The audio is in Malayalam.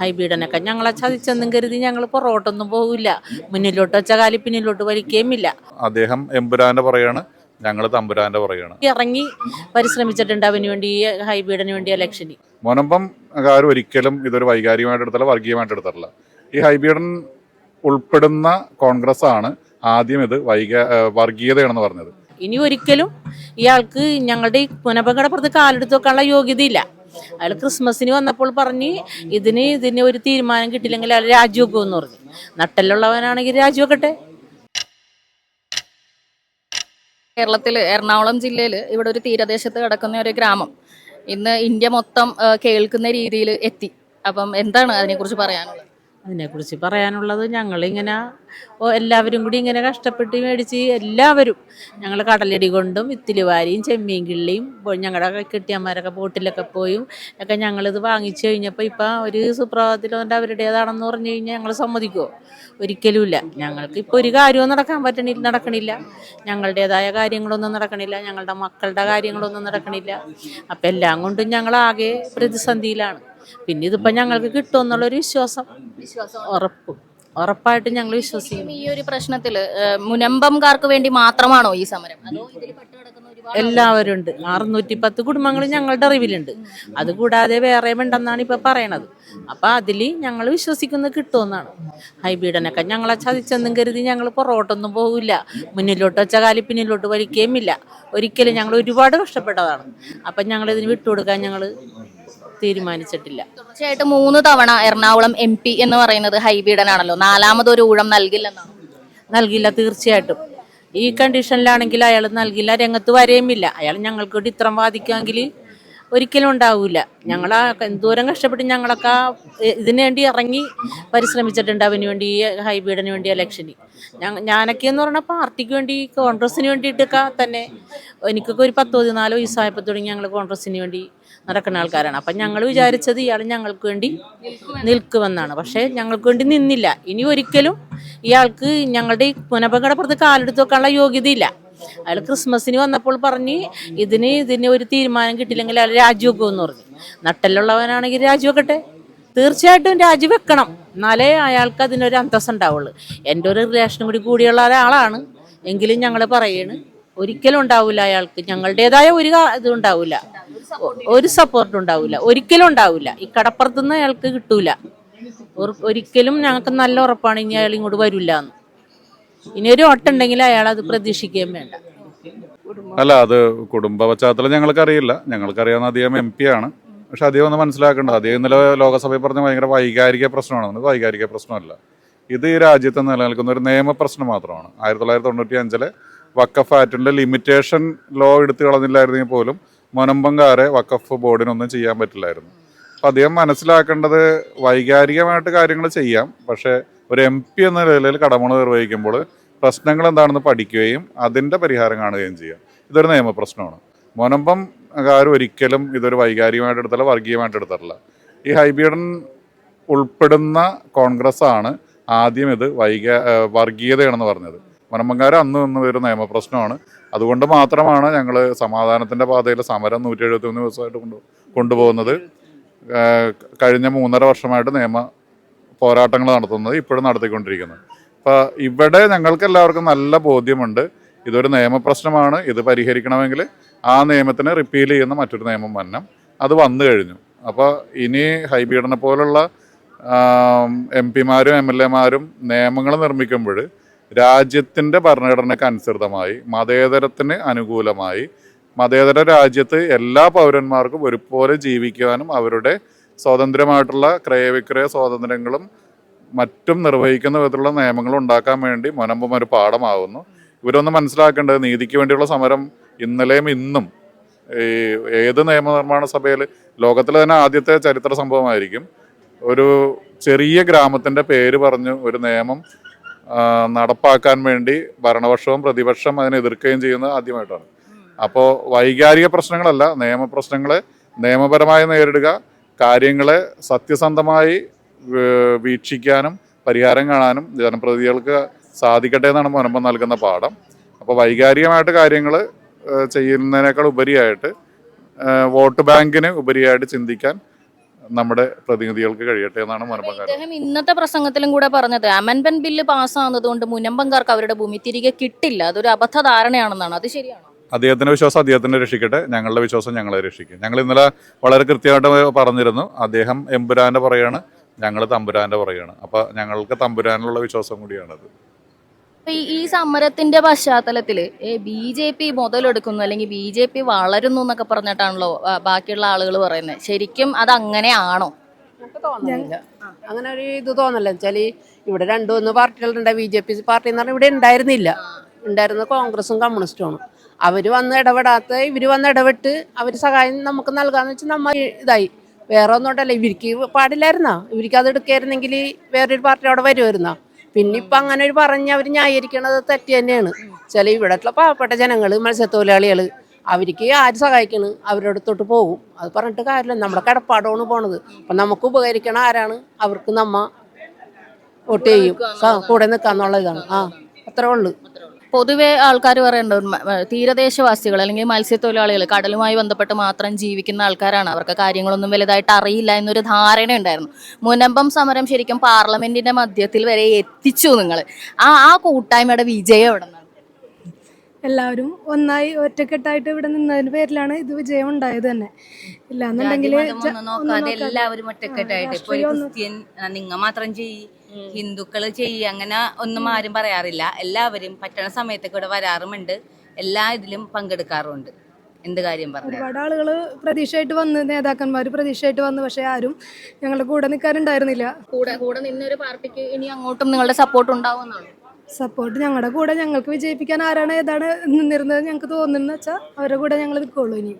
ഹൈബീഡനൊക്കെ ഞങ്ങളെ ചതിച്ചെന്നും കരുതി ഞങ്ങൾ പുറകോട്ടൊന്നും പോകില്ല മുന്നിലോട്ട് വെച്ച കാലി പിന്നിലോട്ട് വലിക്കുകയുമില്ല അദ്ദേഹം എമ്പുരാന്റെ പറയാണ് ഞങ്ങൾ തമ്പുരാന്റെ പറയാണ് ഇറങ്ങി പരിശ്രമിച്ചിട്ടുണ്ട് അവന് വേണ്ടി ഈ ഹൈബീഡിന് വേണ്ടി ഇലക്ഷന് മുനമ്പം കാർ ഒരിക്കലും ഇതൊരു വൈകാരികമായിട്ട് എടുത്തല്ല വർഗീയമായിട്ട് എടുത്തിട്ടില്ല. ഈ ഹൈബീഡൻ ഉൾപ്പെടുന്ന കോൺഗ്രസ് ആണ് ആദ്യം ഇത് വൈക വർഗീയതയാണെന്ന് പറഞ്ഞത്. ഇനി ഒരിക്കലും ഇയാൾക്ക് ഞങ്ങളുടെ ഈ പുനപങ്കടപ്പുറത്ത് കാലെടുത്ത് വെക്കാനുള്ള യോഗ്യതയില്ല. അയാൾ ക്രിസ്മസിന് വന്നപ്പോൾ പറഞ്ഞ് ഇതിന് ഇതിന് ഒരു തീരുമാനം കിട്ടില്ലെങ്കിൽ അയാൾ രാജിവെക്കുമെന്ന് പറഞ്ഞു. നട്ടലുള്ളവനാണെങ്കിൽ രാജിവെക്കട്ടെ. കേരളത്തിൽ എറണാകുളം ജില്ലയിൽ ഇവിടെ ഒരു തീരദേശത്ത് കിടക്കുന്ന ഒരു ഗ്രാമം. ഇന്ന് ഇന്ത്യ മൊത്തം കേൾക്കുന്ന രീതിയിൽ എത്തി. അപ്പം എന്താണ് അതിനെക്കുറിച്ച് പറയാനുള്ളത്? അതിനെക്കുറിച്ച് പറയാനുള്ളത് ഞങ്ങളിങ്ങനെ എല്ലാവരും കൂടി ഇങ്ങനെ കഷ്ടപ്പെട്ട് മേടിച്ച് എല്ലാവരും ഞങ്ങൾ കടലടി കൊണ്ടും ഇത്തിലിവാരിയും ചെമ്മീൻ കിള്ളിയും ഞങ്ങളുടെ കെട്ടിയന്മാരൊക്കെ ബോട്ടിലൊക്കെ പോയും. ഒക്കെ ഞങ്ങളിത് വാങ്ങിച്ചു കഴിഞ്ഞപ്പോൾ ഇപ്പം ഒരു സുപ്രഭാതത്തിൽ വന്നിട്ട് അവരുടേതാണെന്ന് പറഞ്ഞു കഴിഞ്ഞാൽ ഞങ്ങൾ സമ്മതിക്കുമോ ഒരിക്കലുമില്ല ഞങ്ങൾക്ക് ഇപ്പോൾ ഒരു കാര്യവും നടക്കാൻ പറ്റണില്ല നടക്കണില്ല. ഞങ്ങളുടേതായ കാര്യങ്ങളൊന്നും നടക്കണില്ല. ഞങ്ങളുടെ മക്കളുടെ കാര്യങ്ങളൊന്നും നടക്കണില്ല. അപ്പം എല്ലാം കൊണ്ടും ഞങ്ങളാകെ പ്രതിസന്ധിയിലാണ്. പിന്നെ ഇതിപ്പോൾ ഞങ്ങൾക്ക് കിട്ടുമെന്നുള്ളൊരു വിശ്വാസം. ഉറപ്പ്. ഉറപ്പായിട്ടും ഞങ്ങൾ വിശ്വസിക്കുന്നു ഈ ഒരു പ്രശ്നത്തിൽ മുനമ്പംകാർക്ക് വേണ്ടി മാത്രമാണോ ഈ സമരം? അതോ ഇതിൽ എല്ലാവരും ഉണ്ട്. അറുന്നൂറ്റി പത്ത് കുടുംബങ്ങൾ ഞങ്ങളുടെ അറിവിലുണ്ട്. അതുകൂടാതെ വേറെ ഉണ്ടെന്നാണ് ഇപ്പൊ പറയണത്. അപ്പൊ അതിൽ ഞങ്ങൾ വിശ്വസിക്കുന്നത് കിട്ടുമെന്നാണ്. ഹൈബീഡനൊക്കെ ഞങ്ങളെ ചതിച്ചെന്നും കരുതി ഞങ്ങൾ പുറകോട്ടൊന്നും പോകില്ല മുന്നിലോട്ട് വെച്ച കാലി പിന്നിലോട്ട് വലിക്കുകയുമില്ല ഒരിക്കലും ഞങ്ങൾ ഒരുപാട് കഷ്ടപ്പെട്ടതാണ്. അപ്പം ഞങ്ങൾ ഇതിന് വിട്ടുകൊടുക്കാൻ ഞങ്ങൾ തീരുമാനിച്ചിട്ടില്ല. തീർച്ചയായിട്ടും മൂന്ന് തവണ എറണാകുളം എം പി എന്ന് പറയുന്നത് ഹൈബീഡനാണല്ലോ. നാലാമതൊരു ഊഴം നൽകില്ലെന്നാണ് നൽകില്ല തീർച്ചയായിട്ടും. ഈ കണ്ടീഷനിലാണെങ്കിൽ അയാൾ നൽകില്ല രംഗത്ത് വരെയുമില്ല. അയാൾ ഞങ്ങൾക്ക് വേണ്ടി ഇത്രം വാദിക്കുമെങ്കിൽ ഒരിക്കലും ഉണ്ടാവില്ല ഞങ്ങൾ എന്തോരം കഷ്ടപ്പെട്ട് ഞങ്ങളൊക്കെ ഇതിനു വേണ്ടി ഇറങ്ങി പരിശ്രമിച്ചിട്ടുണ്ട്. അവന് വേണ്ടി ഈ ഹൈബീഡിന് വേണ്ടി ഇലക്ഷന് ഞാനൊക്കെ എന്ന് പറഞ്ഞാൽ പാർട്ടിക്ക് വേണ്ടി കോൺഗ്രസിന് വേണ്ടിയിട്ടൊക്കെ തന്നെ എനിക്കൊക്കെ ഒരു പത്ത് പതിനാല് വയസ്സായപ്പോൾ തുടങ്ങി ഞങ്ങൾ കോൺഗ്രസിന് വേണ്ടി നടക്കുന്ന ആൾക്കാരാണ്. അപ്പം ഞങ്ങൾ വിചാരിച്ചത് ഇയാൾ ഞങ്ങൾക്ക് വേണ്ടി നിൽക്കുമെന്നാണ്. പക്ഷേ ഞങ്ങൾക്ക് വേണ്ടി നിന്നില്ല. ഇനി ഒരിക്കലും ഇയാൾക്ക് ഞങ്ങളുടെ ഈ പുനപകടപ്പുറത്ത് കാലെടുത്ത് വെക്കാനുള്ള യോഗ്യതയില്ല. അയാൾ ക്രിസ്മസിന് വന്നപ്പോൾ പറഞ്ഞ് ഇതിന് ഇതിന് ഒരു തീരുമാനം കിട്ടില്ലെങ്കിൽ അയാൾ രാജിവെക്കുമെന്ന് പറഞ്ഞു. നട്ടലുള്ളവനാണെങ്കിൽ രാജിവെക്കട്ടെ. തീർച്ചയായിട്ടും രാജിവെക്കണം. എന്നാലേ അയാൾക്ക് അതിനൊരു അന്തസ് ഉണ്ടാവുള്ളൂ. എന്റെ ഒരു റിലേഷനും കൂടി കൂടിയുള്ള ഒരാളാണ്. എങ്കിലും ഞങ്ങൾ പറയണ് ഒരിക്കലും ഉണ്ടാവില്ല അയാൾക്ക്. ഞങ്ങളുടേതായ ഒരു ഇത് ഉണ്ടാവില്ല ഒരു സപ്പോർട്ട് ഉണ്ടാവില്ല ഒരിക്കലും ഉണ്ടാവില്ല ഈ കടപ്പുറത്തുനിന്ന് അയാൾക്ക് കിട്ടൂല. ഒരിക്കലും ഞങ്ങൾക്ക് നല്ല ഉറപ്പാണ് ഇനി അയാൾ ഇങ്ങോട്ട് വരില്ല എന്ന്. ഇനി ഒരു ഒട്ടുണ്ടെങ്കിൽ അയാൾ അത് പ്രതീക്ഷിക്കുകയും വേണ്ട. അല്ല അത് കുടുംബ പശ്ചാത്തലം ഞങ്ങൾക്കറിയില്ല. ഞങ്ങൾക്കറിയാവുന്ന അധികം എം പി ആണ്. പക്ഷെ അദ്ദേഹം ഒന്ന് മനസ്സിലാക്കേണ്ട അദ്ദേഹം ഇന്നലെ ലോകസഭയിൽ പറഞ്ഞ ഭയങ്കര വൈകാരിക പ്രശ്നമാണ്. വൈകാരിക പ്രശ്നമല്ല. ഇത് ഈ രാജ്യത്ത് നിലനിൽക്കുന്ന ഒരു നിയമപ്രശ്നം മാത്രമാണ്. ആയിരത്തി തൊള്ളായിരത്തി തൊണ്ണൂറ്റി അഞ്ചിലെ വക്കഫ് ആക്ടിന്റെ ലിമിറ്റേഷൻ ലോ എടുത്തു കളഞ്ഞില്ലായിരുന്നെങ്കിൽ പോലും മുനമ്പങ്കാരെ വക്കഫ് ബോർഡിനൊന്നും ചെയ്യാൻ പറ്റില്ലായിരുന്നു. അപ്പം അദ്ദേഹം മനസ്സിലാക്കേണ്ടത് വൈകാരികമായിട്ട് കാര്യങ്ങൾ ചെയ്യാം. പക്ഷേ ഒരു എം പി എന്ന നിലയിൽ കടമ നിർവഹിക്കുമ്പോൾ പ്രശ്നങ്ങൾ എന്താണെന്ന് പഠിക്കുകയും അതിന്റെ പരിഹാരം കാണുകയും ചെയ്യാം. ഇതൊരു നിയമപ്രശ്നമാണ് മുനമ്പം കാർ ഒരിക്കലും ഇതൊരു വൈകാരികമായിട്ട് എടുത്തല്ല വർഗീയമായിട്ട് എടുത്തിട്ടില്ല ഈ ഹൈബീഡൻ ഉൾപ്പെടുന്ന കോൺഗ്രസ് ആണ് ആദ്യം ഇത് വൈക വർഗീയതയാണെന്ന് പറഞ്ഞത്. മുനമ്പങ്കാർ അന്ന് നിന്ന് ഒരു നിയമപ്രശ്നമാണ്. അതുകൊണ്ട് മാത്രമാണ് ഞങ്ങൾ സമാധാനത്തിന്റെ പാതയിൽ സമരം നൂറ്റി എഴുപത്തി മൂന്ന് ദിവസമായിട്ട് കൊണ്ടു കൊണ്ടുപോകുന്നത്. കഴിഞ്ഞ മൂന്നര വർഷമായിട്ട് നിയമ പോരാട്ടങ്ങൾ നടത്തുന്നത് ഇപ്പോഴും നടത്തിക്കൊണ്ടിരിക്കുന്നത് അപ്പോൾ ഇവിടെ ഞങ്ങൾക്ക് എല്ലാവർക്കും നല്ല ബോധ്യമുണ്ട്. ഇതൊരു നിയമപ്രശ്നമാണ്. ഇത് പരിഹരിക്കണമെങ്കിൽ ആ നിയമത്തിന് റിപ്പീൽ ചെയ്യുന്ന മറ്റൊരു നിയമം വന്നം അത് വന്നു കഴിഞ്ഞു. അപ്പോൾ ഇനി ഹൈബീഡനെ പോലുള്ള എം പിമാരും എം എൽ എമാരും നിയമങ്ങൾ നിർമ്മിക്കുമ്പോൾ രാജ്യത്തിന്റെ ഭരണഘടനയ്ക്ക് അനുസൃതമായി മതേതരത്തിന് അനുകൂലമായി മതേതര രാജ്യത്ത് എല്ലാ പൗരന്മാർക്കും ഒരുപോലെ ജീവിക്കുവാനും അവരുടെ സ്വതന്ത്രമായിട്ടുള്ള ക്രയവിക്രയ സ്വാതന്ത്ര്യങ്ങളും മറ്റും നിർവഹിക്കുന്ന വിധത്തിലുള്ള നിയമങ്ങൾ ഉണ്ടാക്കാൻ വേണ്ടി മുനമ്പും ഒരു പാഠമാകുന്നു ഇവരൊന്ന് മനസ്സിലാക്കേണ്ടത് നീതിക്ക് വേണ്ടിയുള്ള സമരം ഇന്നലെയും ഇന്നും ഈ ഏത് നിയമനിർമ്മാണ സഭയിൽ ലോകത്തിലെ തന്നെ ആദ്യത്തെ ചരിത്ര സംഭവമായിരിക്കും. ഒരു ചെറിയ ഗ്രാമത്തിന്റെ പേര് പറഞ്ഞു ഒരു നിയമം നടപ്പാക്കാൻ വേണ്ടി ഭരണപക്ഷവും പ്രതിപക്ഷം അതിനെ എതിർക്കുകയും ചെയ്യുന്നത് ആദ്യമായിട്ടാണ്. അപ്പോൾ വൈകാരിക പ്രശ്നങ്ങളല്ല നിയമപ്രശ്നങ്ങളെ നിയമപരമായി നേരിടുക കാര്യങ്ങളെ സത്യസന്ധമായി വീക്ഷിക്കാനും പരിഹാരം കാണാനും ജനപ്രതിനിധികൾക്ക് സാധിക്കട്ടെ എന്നാണ് മുനമ്പം നൽകുന്ന പാഠം. അപ്പോൾ വൈകാരികമായിട്ട് കാര്യങ്ങൾ ചെയ്യുന്നതിനേക്കാൾ ഉപരിയായിട്ട് വോട്ട് ബാങ്കിന് ഉപരിയായിട്ട് ചിന്തിക്കാൻ നമ്മുടെ പ്രതിനിധികൾക്ക് കഴിയട്ടെ എന്നാണ് മുനമ്പം ഇന്നത്തെ പ്രസംഗത്തിലും കൂടെ പറഞ്ഞത് അമെൻമെന്റ് ബില്ല് പാസ്സാകുന്നത് കൊണ്ട് മുനമ്പങ്കാർക്ക് അവരുടെ ഭൂമി തിരികെ കിട്ടില്ല. അതൊരു അബദ്ധ ധാരണയാണെന്നാണ് അത് ശരിയാണോ? അദ്ദേഹത്തിന്റെ വിശ്വാസം അദ്ദേഹത്തിന്റെ രക്ഷിക്കട്ടെ ഞങ്ങളുടെ വിശ്വാസം ഞങ്ങളെ രക്ഷിക്കും. ഞങ്ങൾ ഇന്നലെ വളരെ കൃത്യമായിട്ട് പറഞ്ഞിരുന്നു അദ്ദേഹം എമ്പുരാന്റെ പറയാണ് ഞങ്ങൾ തമ്പുരാന്റെ പറയാണ് അപ്പൊ ഞങ്ങൾക്ക് തമ്പുരാനിലുള്ള വിശ്വാസം കൂടിയാണത്. ഈ- സമരത്തിന്റെ പശ്ചാത്തലത്തിൽ ബി ജെ പി മുതലെടുക്കുന്നു അല്ലെങ്കിൽ ബി ജെ പി വളരുന്നു എന്നൊക്കെ പറഞ്ഞിട്ടാണല്ലോ ബാക്കിയുള്ള ആളുകൾ പറയുന്നത് ശരിക്കും അത് അങ്ങനെയാണോ? അങ്ങനെ ഒരു ഇത് തോന്നല്ല വെച്ചാൽ ഇവിടെ രണ്ടു മൂന്ന് പാർട്ടികളുണ്ട് ബി ജെ പി പാർട്ടി എന്ന് പറഞ്ഞാൽ ഇവിടെ ഉണ്ടായിരുന്നില്ല. ഉണ്ടായിരുന്നത് കോൺഗ്രസും കമ്മ്യൂണിസ്റ്റുമാണ് അവർ വന്ന് ഇടപെടാത്ത ഇവർ വന്ന് ഇടപെട്ട് അവർ സഹായം നമുക്ക് നൽകാന്ന് വെച്ചാൽ നമ്മ ഇതായി. വേറെ ഒന്നും ഉണ്ടല്ലോ ഇവർക്ക് പാടില്ലായിരുന്നാ? ഇവർക്ക് അത് എടുക്കായിരുന്നെങ്കിൽ വേറൊരു പാർട്ടി അവിടെ വരുമായിരുന്നാ? പിന്നെ ഇപ്പൊ അങ്ങനെ ഒരു പറഞ്ഞ് അവർ ന്യായീകരിക്കണത് തെറ്റ് തന്നെയാണ്. ചില ഇവിടത്തുള്ള പാവപ്പെട്ട ജനങ്ങൾ മത്സ്യത്തൊഴിലാളികൾ അവർക്ക് ആര് സഹായിക്കണ്? അവരുടെ അടുത്തോട്ട് പോകും അത് പറഞ്ഞിട്ട് കാര്യമില്ല. നമ്മുടെ കടപ്പാടമാണ് പോണത്. അപ്പൊ നമുക്ക് ഉപകരിക്കണ ആരാണ്? അവർക്ക് നമ്മ വോട്ട് ചെയ്യും. കൂടെ നിൽക്കാന്നുള്ള ഇതാണ് ആ അത്രേ ഉള്ളു. പൊതുവെ ആൾക്കാർ പറയുന്നുണ്ട് തീരദേശവാസികൾ അല്ലെങ്കിൽ മത്സ്യത്തൊഴിലാളികൾ കടലുമായി ബന്ധപ്പെട്ട് മാത്രം ജീവിക്കുന്ന ആൾക്കാരാണ്. അവർക്ക് കാര്യങ്ങളൊന്നും വലുതായിട്ട് അറിയില്ല എന്നൊരു ധാരണ ഉണ്ടായിരുന്നു. മുനമ്പം സമരം ശരിക്കും പാർലമെന്റിന്റെ മധ്യത്തിൽ വരെ എത്തിച്ചു നിങ്ങൾ ആ ആ കൂട്ടായ്മയുടെ വിജയം എവിടെ നിന്നാണ് എല്ലാവരും ഒന്നായി ഒറ്റക്കെട്ടായിട്ട് ഇവിടെ നിന്നതിന്റെ പേരിലാണ് ഇത് വിജയം ഉണ്ടായത് തന്നെ. ഇല്ലാന്നുണ്ടെങ്കിൽ നോക്കാതെ എല്ലാവരും ഒറ്റക്കെട്ടായിട്ട് ഇപ്പൊ ക്രിസ്ത്യൻ നിങ്ങ മാത്രം ചെയ്യ് ഹിന്ദുക്കൾ ചെയ്യുക അങ്ങനെ ഒന്നും ആരും പറയാറില്ല. എല്ലാവരും പറ്റണ സമയത്തൊക്കെ ഇവിടെ വരാറുമുണ്ട്. എല്ലാ ഇതിലും പങ്കെടുക്കാറുമുണ്ട്. എന്ത് കാര്യം പറഞ്ഞു ഒരുപാട് ആളുകൾ പ്രതീക്ഷയായിട്ട് വന്ന് നേതാക്കന്മാർ പ്രതീക്ഷയായിട്ട് വന്ന് പക്ഷെ ആരും ഞങ്ങളുടെ കൂടെ നിൽക്കാനുണ്ടായിരുന്നില്ല കൂടെ കൂടെ നിന്നൊരു പാർട്ടിക്ക് ഇനി അങ്ങോട്ടും നിങ്ങളുടെ സപ്പോർട്ട് ഉണ്ടാവുമെന്നാണ്? സപ്പോർട്ട് ഞങ്ങളുടെ കൂടെ ഞങ്ങൾക്ക് വിജയിപ്പിക്കാൻ ആരാണ് ഏതാണ് നിന്നിരുന്നത് ഞങ്ങൾക്ക് തോന്നുന്നത് വെച്ചാൽ അവരുടെ കൂടെ ഞങ്ങൾ നിൽക്കുള്ളൂ ഇനി.